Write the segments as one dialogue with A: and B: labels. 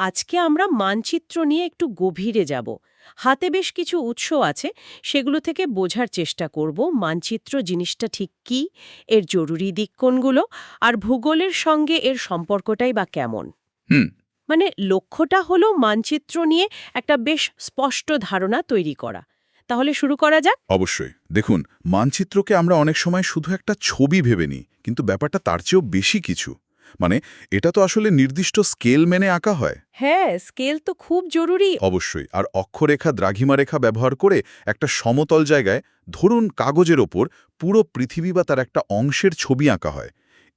A: আজকে আমরা মানচিত্র নিয়ে একটু গভীরে যাব। হাতে বেশ কিছু উৎস আছে সেগুলো থেকে বোঝার চেষ্টা করব মানচিত্র জিনিসটা ঠিক কি এর জরুরি দিক কোনগুলো আর ভূগোলের সঙ্গে এর সম্পর্কটাই বা কেমন।
B: হুম।
A: মানে লক্ষ্যটা হলো মানচিত্র নিয়ে একটা বেশ স্পষ্ট ধারণা তৈরি করা। তাহলে শুরু করা যাক।
B: অবশ্যই। দেখুন মানচিত্রকে আমরা অনেক সময় শুধু একটা ছবি ভেবে নিই কিন্তু ব্যাপারটা তার চেয়েও বেশি কিছু। মানে এটা তো আসলে নির্দিষ্ট স্কেল মেনে আঁকা হয়।
A: হ্যাঁ স্কেল তো খুব জরুরি।
B: অবশ্যই আর অক্ষরেখা দ্রাঘিমা রেখা ব্যবহার করে একটা সমতল জায়গায় ধরুন কাগজের ওপর পুরো পৃথিবী বা তার একটা অংশের ছবি আঁকা হয়।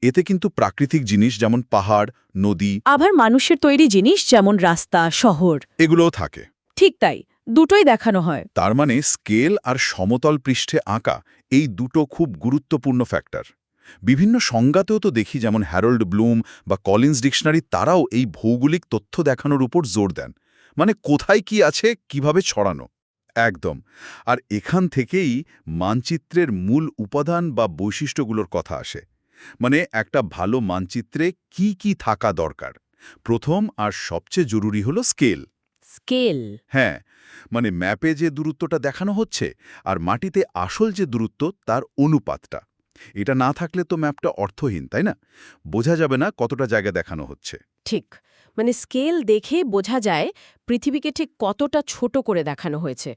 B: এতে কিন্তু প্রাকৃতিক জিনিস যেমন পাহাড় নদী
A: আবার মানুষের তৈরি জিনিস যেমন রাস্তা শহর।
B: এগুলোও থাকে।
A: ঠিক তাই দুটোই দেখানো হয়।
B: তার মানে স্কেল আর সমতল পৃষ্ঠে আঁকা এই দুটো খুব গুরুত্বপূর্ণ ফ্যাক্টর। বিভিন্ন সংজ্ঞাতেও তো দেখি যেমন হ্যারোল্ড ব্লুম বা কলিন্স ডিকশনারি তারাও এই ভৌগোলিক তথ্য দেখানোর উপর জোর দেন। মানে কোথায় কি আছে কীভাবে ছড়ানো? একদম। আর এখান থেকেই মানচিত্রের মূল উপাদান বা বৈশিষ্ট্যগুলোর কথা আসে। মানে একটা ভালো মানচিত্রে কি কি থাকা দরকার। প্রথম আর সবচেয়ে জরুরি হলো স্কেল।
A: স্কেল।
B: হ্যাঁ মানে ম্যাপে যে দূরত্বটা দেখানো হচ্ছে আর মাটিতে আসল যে দূরত্ব তার অনুপাতটা। এটা না থাকলে তো ম্যাপটা অর্থহীন তাই না? বোঝা যাবে না কতটা জায়গা দেখানো হচ্ছে।
A: ঠিক। মানে স্কেল দেখে বোঝা যায় পৃথিবীকে ঠিক কতটা ছোট করে দেখানো হয়েছে।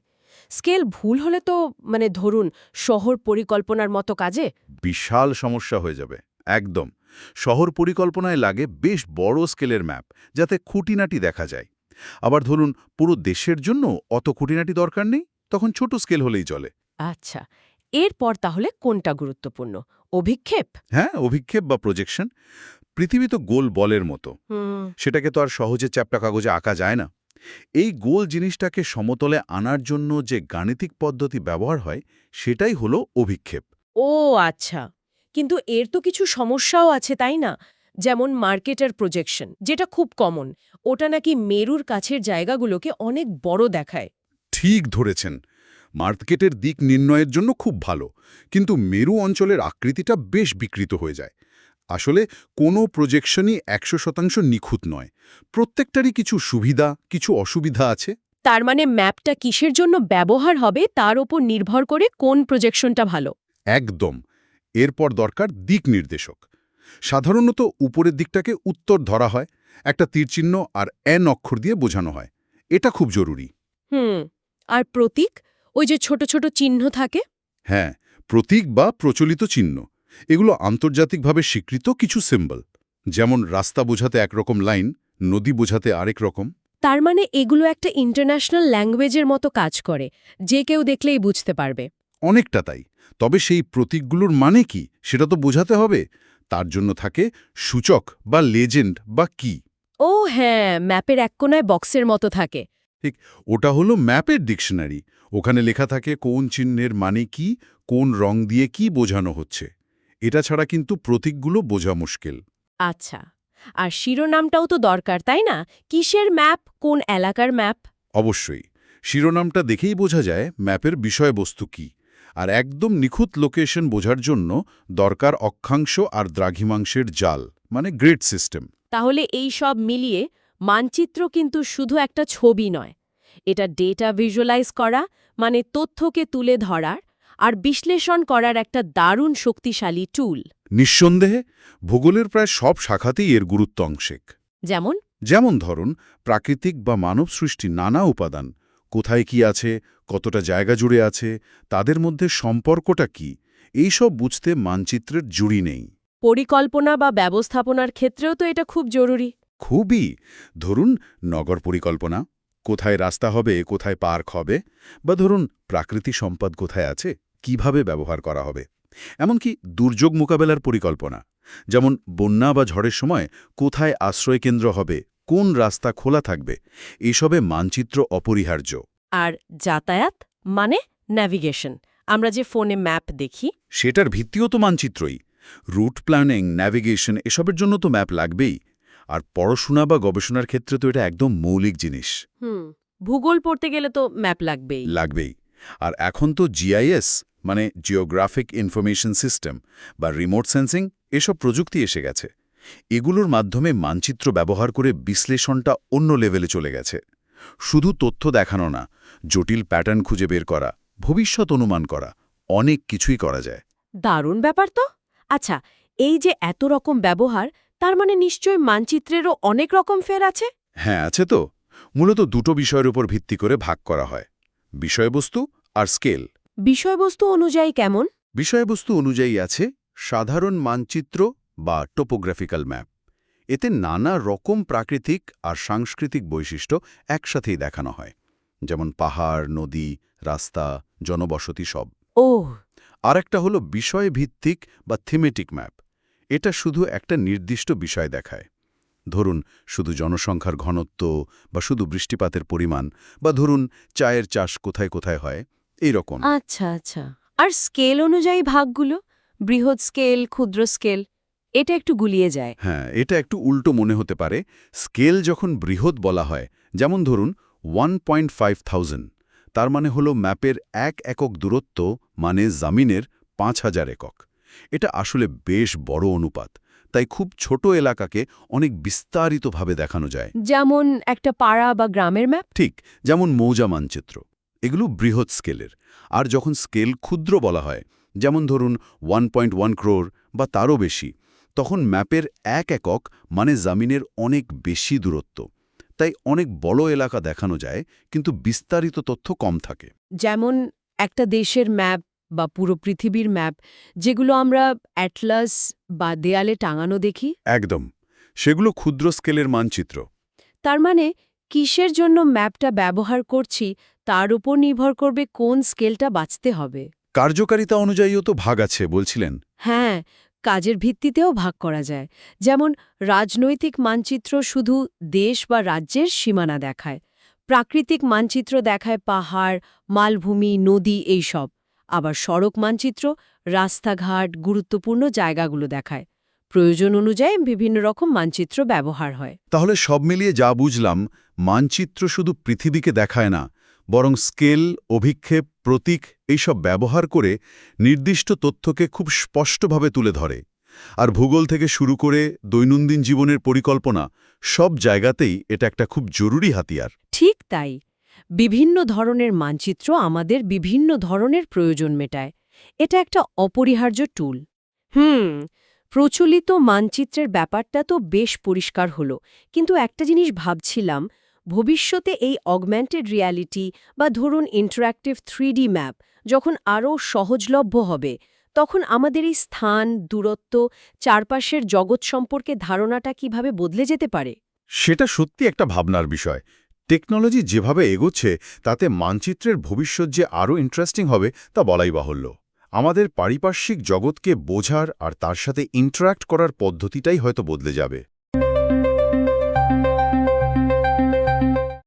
A: স্কেল ভুল হলে তো মানে ধরুন শহর পরিকল্পনার মতো কাজে?
B: বিশাল সমস্যা হয়ে যাবে একদম। শহর পরিকল্পনায় লাগে বেশ বড় স্কেলের ম্যাপ যাতে খুঁটিনাটি দেখা যায়। আবার ধরুন পুরো দেশের জন্য অত খুঁটিনাটি দরকার নেই তখন ছোট স্কেল হলেই চলে।
A: আচ্ছা এরপর তাহলে কোনটা গুরুত্বপূর্ণ? অভিক্ষেপ?
B: হ্যাঁ অভিক্ষেপ বা প্রজেকশন পৃথিবী তো গোল বলের মতো। সেটাকে তো আর সহজে চ্যাপটা কাগজে আঁকা যায় না। এই গোল জিনিসটাকে সমতলে আনার জন্য যে গাণিতিক পদ্ধতি ব্যবহার হয় সেটাই হলো অভিক্ষেপ।
A: ও আচ্ছা। কিন্তু এর তো কিছু সমস্যাও আছে তাই না? যেমন মার্কেটার প্রজেকশন যেটা খুব কমন ওটা নাকি মেরুর কাছের জায়গাগুলোকে অনেক বড় দেখায়।
B: ঠিক ধরেছেন। মার্কেটের দিক নির্ণয়ের জন্য খুব ভালো কিন্তু মেরু অঞ্চলের আকৃতিটা বেশ বিকৃত হয়ে যায়। আসলে কোনো প্রজেকশনই একশো শতাংশ নিখুঁত নয়। প্রত্যেকটারই কিছু সুবিধা কিছু অসুবিধা আছে।
A: তার মানে ম্যাপটা কিসের জন্য ব্যবহার হবে তার ওপর নির্ভর করে কোন প্রজেকশনটা ভালো।
B: একদম। এরপর দরকার দিক নির্দেশক। সাধারণত উপরের দিকটাকে উত্তর ধরা হয় একটা তীরচিহ্ন আর এন অক্ষর দিয়ে বোঝানো হয়। এটা খুব জরুরি।
A: হুম আর প্রতীক? ওই যে ছোট ছোট চিহ্ন থাকে?
B: হ্যাঁ প্রতীক বা প্রচলিত চিহ্ন। এগুলো আন্তর্জাতিকভাবে স্বীকৃত কিছু সিম্বল যেমন রাস্তা বোঝাতে একরকম লাইন নদী বোঝাতে আরেক রকম।
A: তার মানে এগুলো একটা ইন্টারন্যাশনাল ল্যাঙ্গুয়েজের মতো কাজ করে যে কেউ দেখলেই বুঝতে পারবে।
B: অনেকটা তাই। তবে সেই প্রতীকগুলোর মানে কি সেটা তো বোঝাতে হবে। তার জন্য থাকে সূচক বা লেজেন্ড বা কি
A: ও হ্যাঁ ম্যাপের এক কোনায় বক্সের মতো থাকে।
B: ওটা হলো ম্যাপের ডিকশনারি। ওখানে লেখা থাকে কোন চিহ্নের মানে কি কোন রং দিয়ে কি বোঝানো হচ্ছে। এটা ছাড়া কিন্তু প্রতীকগুলো বোঝা মুশকিল।
A: আচ্ছা আর শিরোনামটাও তো দরকার তাই না? কিসের ম্যাপ? কোন এলাকার ম্যাপ?
B: অবশ্যই শিরোনামটা দেখেই বোঝা যায় ম্যাপের বিষয়বস্তু কি। আর একদম নিখুঁত লোকেশন বোঝার জন্য দরকার অক্ষাংশ আর দ্রাঘিমাংশের জাল মানে গ্রিড সিস্টেম।
A: তাহলে এই সব মিলিয়ে মানচিত্র কিন্তু শুধু একটা ছবি নয়। এটা ডেটা ভিজুয়ালাইজ করা মানে তথ্যকে তুলে ধরার আর বিশ্লেষণ করার একটা দারুণ শক্তিশালী টুল।
B: নিঃসন্দেহে ভূগোলের প্রায় সব শাখাতেই এর গুরুত্ব অংশেক
A: যেমন?
B: যেমন ধরুন প্রাকৃতিক বা মানব সৃষ্টি নানা উপাদান কোথায় কি আছে কতটা জায়গা জুড়ে আছে তাদের মধ্যে সম্পর্কটা কি এইসব বুঝতে মানচিত্রের জুড়ি নেই।
A: পরিকল্পনা বা ব্যবস্থাপনার ক্ষেত্রেও তো এটা খুব জরুরি।
B: খুবই। ধরুন নগর পরিকল্পনা কোথায় রাস্তা হবে কোথায় পার্ক হবে বা ধরুন প্রাকৃতিক সম্পদ কোথায় আছে কীভাবে ব্যবহার করা হবে। এমনকি দুর্যোগ মোকাবেলার পরিকল্পনা যেমন বন্যা বা ঝড়ের সময় কোথায় আশ্রয়কেন্দ্র হবে কোন রাস্তা খোলা থাকবে এসবে মানচিত্র অপরিহার্য।
A: আর যাতায়াত মানে ন্যাভিগেশন আমরা যে ফোনে ম্যাপ দেখি।
B: সেটার ভিত্তিও তো মানচিত্রই। রুট প্ল্যানিং ন্যাভিগেশন এসবের জন্য তো ম্যাপ লাগবেই। আর পড়াশোনা বা গবেষণার ক্ষেত্রে তো এটা একদম মৌলিক জিনিস।
A: হুম ভূগোল পড়তে গেলে তো ম্যাপ লাগবেই।
B: লাগবেই। আর এখন তো জিআইএস মানে জিওগ্রাফিক ইনফরমেশন সিস্টেম বা রিমোট সেন্সিং এসব প্রযুক্তি এসে গেছে। এগুলোর মাধ্যমে মানচিত্র ব্যবহার করে বিশ্লেষণটা অন্য লেভেলে চলে গেছে। শুধু তথ্য দেখানো না জটিল প্যাটার্ন খুঁজে বের করা ভবিষ্যৎ অনুমান করা অনেক কিছুই করা যায়।
A: দারুণ ব্যাপার তো! আচ্ছা এই যে এত রকম ব্যবহার তার মানে নিশ্চয় মানচিত্রেরও অনেক রকম ফের আছে?
B: হ্যাঁ আছে তো। মূলত দুটো বিষয়ের উপর ভিত্তি করে ভাগ করা হয়। বিষয়বস্তু আর স্কেল।
A: বিষয়বস্তু অনুযায়ী কেমন?
B: বিষয়বস্তু অনুযায়ী আছে সাধারণ মানচিত্র বা টোপোগ্রাফিক্যাল ম্যাপ। এতে নানা রকম প্রাকৃতিক আর সাংস্কৃতিক বৈশিষ্ট্য একসাথেই দেখানো হয়। যেমন পাহাড় নদী রাস্তা জনবসতি সব।
A: ও
B: আর একটা হলো বিষয়ভিত্তিক বা থিমেটিক ম্যাপ এটা শুধু একটা নির্দিষ্ট বিষয় দেখায়। ধরুন শুধু জনসংখ্যার ঘনত্ব বা শুধু বৃষ্টিপাতের পরিমাণ বা ধরুন চায়ের চাষ কোথায় কোথায় হয় এই রকম।
A: আচ্ছা আচ্ছা। আর স্কেল অনুযায়ী ভাগগুলো বৃহৎ স্কেল ক্ষুদ্র স্কেল এটা একটু গুলিয়ে যায়।
B: হ্যাঁ এটা একটু উল্টো মনে হতে পারে। স্কেল যখন বৃহৎ বলা হয় যেমন ধরুন ওয়ান পয়েন্ট ফাইভ থাউজেন্ড তার মানে হলো ম্যাপের এক একক দূরত্ব মানে জামিনের পাঁচ হাজার একক। এটা আসলে বেশ বড় অনুপাত তাই খুব ছোট এলাকাকে অনেক বিস্তারিতভাবে দেখানো যায়।
A: যেমন একটা পাড়া বা গ্রামের ম্যাপ?
B: ঠিক যেমন মৌজা মানচিত্র। এগুলো বৃহৎ স্কেলের আর যখন স্কেল ক্ষুদ্র বলা হয় যেমন ধরুন ওয়ান পয়েন্ট ওয়ান ক্রোর বা তারও বেশি তখন ম্যাপের এক একক মানে জামিনের অনেক বেশি দূরত্ব তাই অনেক বড় এলাকা দেখানো যায় কিন্তু বিস্তারিত তথ্য কম থাকে।
A: যেমন একটা দেশের ম্যাপ বা পুরো পৃথিবীর ম্যাপ যেগুলো আমরা অ্যাটলাস বা দেয়ালে টাঙানো দেখি?
B: একদম। সেগুলো ক্ষুদ্র স্কেলের মানচিত্র।
A: তার মানে কিসের জন্য ম্যাপটা ব্যবহার করছি তার উপর নির্ভর করবে কোন স্কেলটা বাঁচতে হবে।
B: কার্যকারিতা অনুযায়ীও তো ভাগ আছে বলছিলেন।
A: হ্যাঁ কাজের ভিত্তিতেও ভাগ করা যায়। যেমন রাজনৈতিক মানচিত্র শুধু দেশ বা রাজ্যের সীমানা দেখায়। প্রাকৃতিক মানচিত্র দেখায় পাহাড় মালভূমি নদী এইসব। আবার সড়ক মানচিত্র রাস্তাঘাট গুরুত্বপূর্ণ জায়গাগুলো দেখায়। প্রয়োজন অনুযায়ী বিভিন্ন রকম মানচিত্র ব্যবহার হয়।
B: তাহলে সব মিলিয়ে যা বুঝলাম মানচিত্র শুধু পৃথিবীকে দেখায় না বরং স্কেল অভিক্ষেপ প্রতীক এইসব ব্যবহার করে নির্দিষ্ট তথ্যকে খুব স্পষ্টভাবে তুলে ধরে। আর ভূগোল থেকে শুরু করে দৈনন্দিন জীবনের পরিকল্পনা সব জায়গাতেই এটা একটা খুব জরুরি হাতিয়ার।
A: ঠিক তাই। বিভিন্ন ধরনের মানচিত্র আমাদের বিভিন্ন ধরনের প্রয়োজন মেটায়। এটা একটা অপরিহার্য টুল হুম, প্রচলিত মানচিত্রের ব্যাপারটা তো বেশ পরিষ্কার হলো। কিন্তু একটা জিনিস ভাবছিলাম, ভবিষ্যতে এই অগমেন্টেড রিয়ালিটি বা ধরুন ইন্টারঅ্যাক্টিভ থ্রিডি ম্যাপ যখন আরও সহজলভ্য হবে, তখন আমাদের এই স্থান, দূরত্ব, চারপাশের জগৎ সম্পর্কে ধারণাটা কীভাবে বদলে যেতে পারে?
B: সেটা সত্যি একটা ভাবনার বিষয়। টেকনোলজি যেভাবে এগোচ্ছে, তাতে মানচিত্রের ভবিষ্যৎ যে আরও ইন্টারেস্টিং হবে, তা বলাই বাহুল্য। আমাদের পারিপার্শ্বিক জগৎকে বোঝার আর তার সাথে ইন্টারাক্ট করার পদ্ধতিটাই হয়তো বদলে যাবে।